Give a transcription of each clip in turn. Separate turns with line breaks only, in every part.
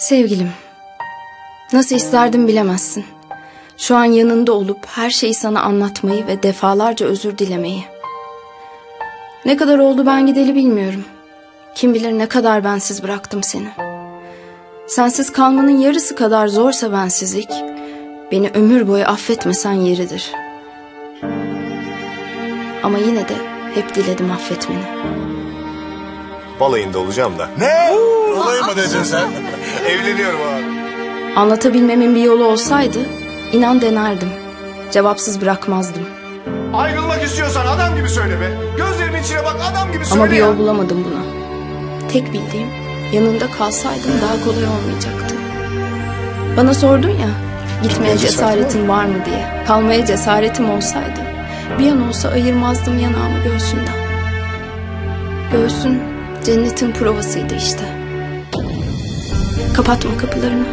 Sevgilim, nasıl isterdim bilemezsin. Şu an yanında olup her şeyi sana anlatmayı ve defalarca özür dilemeyi. Ne kadar oldu ben gideli bilmiyorum. Kim bilir ne kadar bensiz bıraktım seni. Sensiz kalmanın yarısı kadar zorsa bensizlik, beni ömür boyu affetmesen yeridir. Ama yine de hep diledim affetmeni.
Balayında olacağım da.
Ne? Olayı mı dedin sen?
Evleniyorum abi.
Anlatabilmemin bir yolu olsaydı, inan denerdim. Cevapsız bırakmazdım.
Ayrılmak istiyorsan adam gibi söyle be. Gözlerimin içine bak adam gibi söyle
Ama bir
ya.
yol bulamadım buna. Tek bildiğim yanında kalsaydım daha kolay olmayacaktı. Bana sordun ya gitmeye cesaretin var mı diye. Kalmaya cesaretim olsaydı bir an olsa ayırmazdım yanağımı göğsünden. Göğsün cennetin provasıydı işte. Kapatma kapılarını.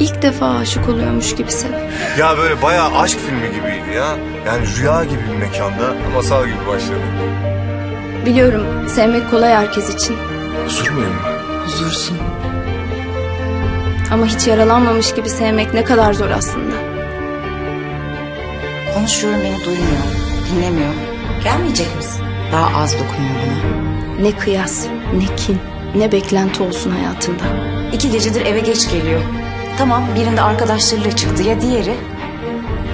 İlk defa aşık oluyormuş gibi sev.
Ya böyle bayağı aşk filmi gibiydi ya. Yani rüya gibi bir mekanda masal gibi başladı.
Biliyorum sevmek kolay herkes için.
Huzur muyum?
Huzursun.
Ama hiç yaralanmamış gibi sevmek ne kadar zor aslında.
Konuşuyorum beni duymuyor, dinlemiyor. Gelmeyecek misin? Daha az dokunuyor bana.
Ne kıyas, ne kin, ne beklenti olsun hayatında.
İki gecedir eve geç geliyor. Tamam birinde arkadaşlarıyla çıktı ya diğeri.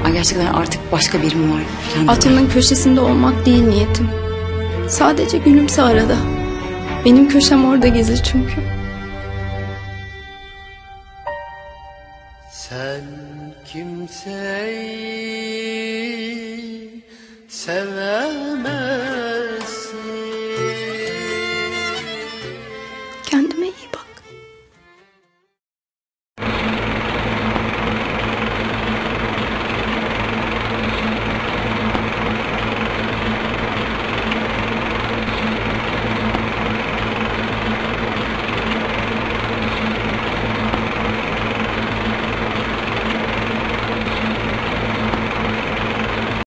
Ay gerçekten artık başka biri mi var? dedi.
Aklımın köşesinde olmak değil niyetim. Sadece gülümse arada. Benim köşem orada gizli çünkü.
Sen kimseyi sevemezsin